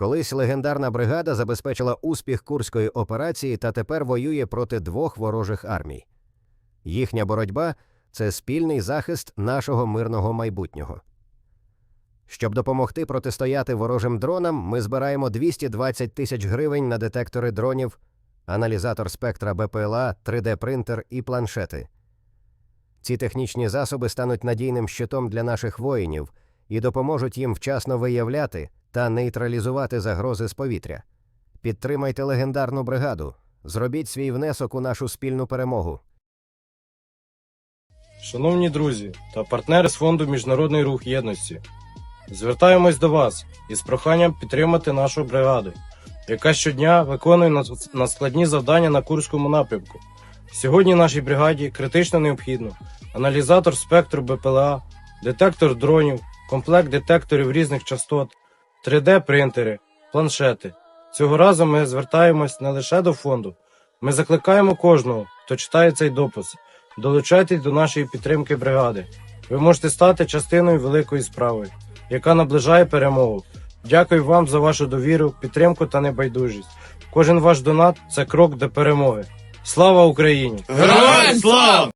Колись легендарна бригада забезпечила успіх курської операції та тепер воює проти двох ворожих армій. Їхня боротьба це спільний захист нашого мирного майбутнього. Щоб допомогти протистояти ворожим дронам, ми збираємо 220 тисяч гривень на детектори дронів, аналізатор спектра БПЛА, 3D-принтер і планшети. Ці технічні засоби стануть надійним щитом для наших воїнів і допоможуть їм вчасно виявляти та нейтралізувати загрози з повітря. Підтримайте легендарну бригаду, зробіть свій внесок у нашу спільну перемогу. Шановні друзі та партнери з фонду Міжнародний рух єдності, звертаємось до вас із проханням підтримати нашу бригаду, яка щодня виконує над- надскладні завдання на Курському напрямку. Сьогодні нашій бригаді критично необхідно аналізатор спектру БПЛА, детектор дронів, комплект детекторів різних частот, 3D-принтери, планшети. Цього разу ми звертаємось не лише до фонду, ми закликаємо кожного, хто читає цей допис, Долучайтесь до нашої підтримки бригади. Ви можете стати частиною великої справи, яка наближає перемогу. Дякую вам за вашу довіру, підтримку та небайдужість. Кожен ваш донат це крок до перемоги. Слава Україні! Героям слава!